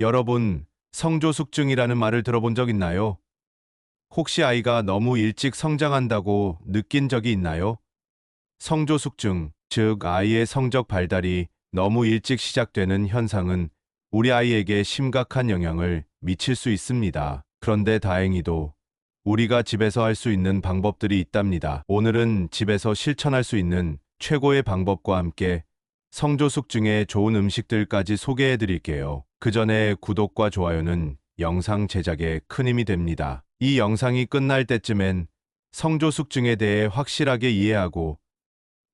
여러분, 성조숙증이라는 말을 들어본 적 있나요? 혹시 아이가 너무 일찍 성장한다고 느낀 적이 있나요? 성조숙증, 즉 아이의 성적 발달이 너무 일찍 시작되는 현상은 우리 아이에게 심각한 영향을 미칠 수 있습니다. 그런데 다행히도 우리가 집에서 할 수 있는 방법들이 있답니다. 오늘은 집에서 실천할 수 있는 최고의 방법과 함께 성조숙증에 좋은 음식들까지 소개해 드릴게요. 그 전에 구독과 좋아요는 영상 제작에 큰 힘이 됩니다. 이 영상이 끝날 때쯤엔 성조숙증에 대해 확실하게 이해하고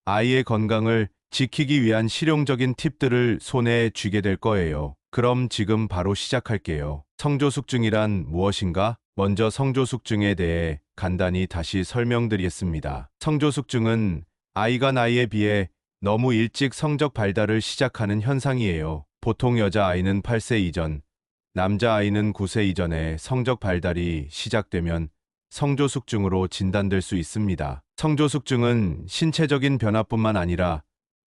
아이의 건강을 지키기 위한 실용적인 팁들을 손에 쥐게 될 거예요. 그럼 지금 바로 시작할게요. 성조숙증이란 무엇인가? 먼저 성조숙증에 대해 간단히 다시 설명드리겠습니다. 성조숙증은 아이가 나이에 비해 너무 일찍 성적 발달을 시작하는 현상이에요. 보통 여자아이는 8세 이전, 남자아이는 9세 이전에 성적 발달이 시작되면 성조숙증으로 진단될 수 있습니다. 성조숙증은 신체적인 변화뿐만 아니라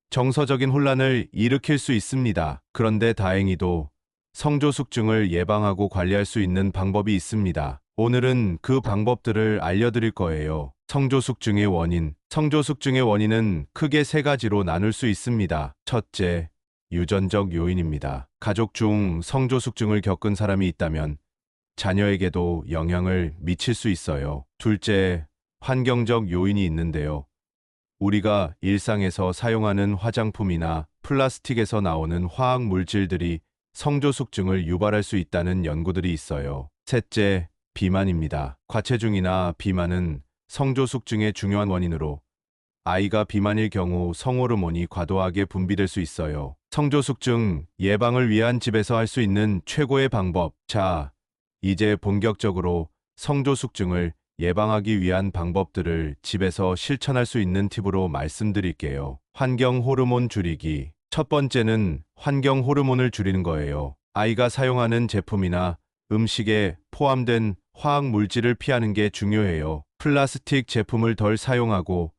정서적인 혼란을 일으킬 수 있습니다. 그런데 다행히도 성조숙증을 예방하고 관리할 수 있는 방법이 있습니다. 오늘은 그 방법들을 알려드릴 거예요. 성조숙증의 원인. 성조숙증의 원인은 크게 세 가지로 나눌 수 있습니다. 첫째, 유전적 요인입니다. 가족 중 성조숙증을 겪은 사람이 있다면 자녀에게도 영향을 미칠 수 있어요. 둘째, 환경적 요인이 있는데요. 우리가 일상에서 사용하는 화장품이나 플라스틱에서 나오는 화학 물질들이 성조숙증을 유발할 수 있다는 연구들이 있어요. 셋째, 비만입니다. 과체중이나 비만은 성조숙증의 중요한 원인으로 아이가 비만일 경우 성호르몬이 과도하게 분비될 수 있어요. 성조숙증 예방을 위한 집에서 할 수 있는 최고의 방법. 자, 이제 본격적으로 성조숙증을 예방하기 위한 방법들을 집에서 실천할 수 있는 팁으로 말씀드릴게요. 환경 호르몬 줄이기. 첫 번째는 환경 호르몬을 줄이는 거예요. 아이가 사용하는 제품이나 음식에 포함된 화학 물질을 피하는 게 중요해요. 플라스틱 제품을 덜 사용하고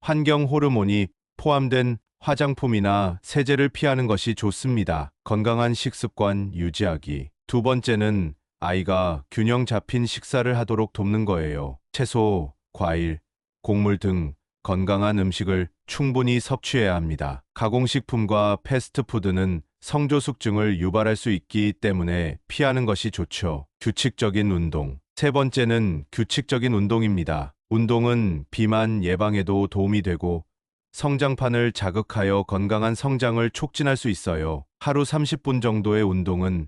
환경 호르몬이 포함된 화장품이나 세제를 피하는 것이 좋습니다. 건강한 식습관 유지하기. 두 번째는 아이가 균형 잡힌 식사를 하도록 돕는 거예요. 채소, 과일, 곡물 등 건강한 음식을 충분히 섭취해야 합니다. 가공식품과 패스트푸드는 성조숙증을 유발할 수 있기 때문에 피하는 것이 좋죠. 규칙적인 운동. 세 번째는 규칙적인 운동입니다. 운동은 비만 예방에도 도움이 되고 성장판을 자극하여 건강한 성장을 촉진할 수 있어요. 하루 30분 정도의 운동은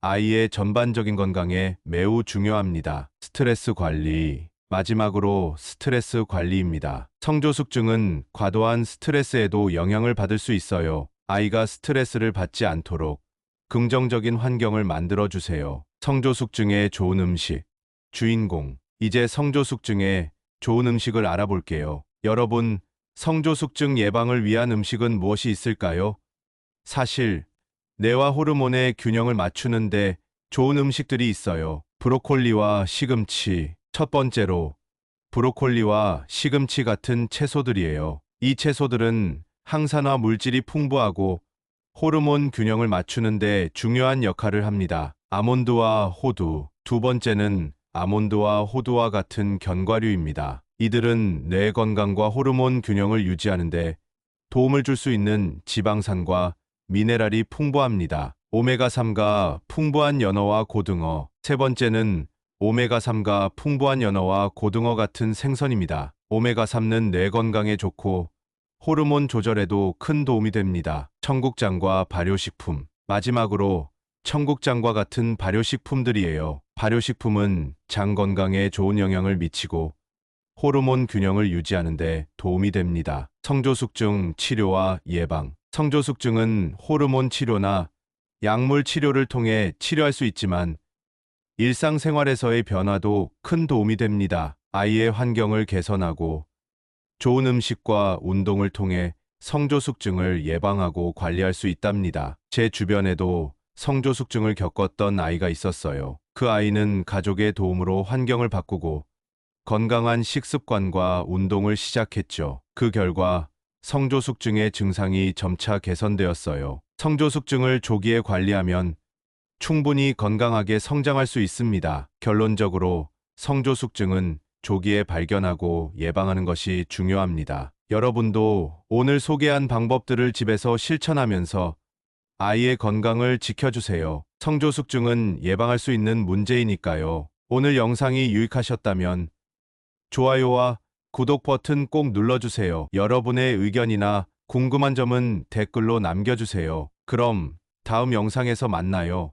아이의 전반적인 건강에 매우 중요합니다. 스트레스 관리. 마지막으로 스트레스 관리입니다. 성조숙증은 과도한 스트레스에도 영향을 받을 수 있어요. 아이가 스트레스를 받지 않도록 긍정적인 환경을 만들어 주세요. 성조숙증의 좋은 음식. 주인공. 이제 성조숙증의 좋은 음식을 알아볼게요. 여러분, 성조숙증 예방을 위한 음식은 무엇이 있을까요? 사실 뇌와 호르몬의 균형을 맞추는데 좋은 음식들이 있어요. 브로콜리와 시금치. 첫 번째로 브로콜리와 시금치 같은 채소들이에요. 이 채소들은 항산화 물질이 풍부하고 호르몬 균형을 맞추는데 중요한 역할을 합니다. 아몬드와 호두. 두 번째는 아몬드와 호두와 같은 견과류입니다. 이들은 뇌 건강과 호르몬 균형을 유지하는데 도움을 줄 수 있는 지방산과 미네랄이 풍부합니다. 오메가3가 풍부한 연어와 고등어. 세 번째는 오메가3가 풍부한 연어와 고등어 같은 생선입니다. 오메가3는 뇌 건강에 좋고 호르몬 조절에도 큰 도움이 됩니다. 청국장과 발효식품. 마지막으로 청국장과 같은 발효식품들이에요. 발효식품은 장 건강에 좋은 영향을 미치고 호르몬 균형을 유지하는데 도움이 됩니다. 성조숙증 치료와 예방. 성조숙증은 호르몬 치료나 약물 치료를 통해 치료할 수 있지만 일상생활에서의 변화도 큰 도움이 됩니다. 아이의 환경을 개선하고 좋은 음식과 운동을 통해 성조숙증을 예방하고 관리할 수 있답니다. 제 주변에도 성조숙증을 겪었던 아이가 있었어요. 그 아이는 가족의 도움으로 환경을 바꾸고 건강한 식습관과 운동을 시작했죠. 그 결과 성조숙증의 증상이 점차 개선되었어요. 성조숙증을 조기에 관리하면 충분히 건강하게 성장할 수 있습니다. 결론적으로 성조숙증은 조기에 발견하고 예방하는 것이 중요합니다. 여러분도 오늘 소개한 방법들을 집에서 실천하면서 아이의 건강을 지켜주세요. 성조숙증은 예방할 수 있는 문제이니까요. 오늘 영상이 유익하셨다면 좋아요와 구독 버튼 꼭 눌러주세요. 여러분의 의견이나 궁금한 점은 댓글로 남겨주세요. 그럼 다음 영상에서 만나요.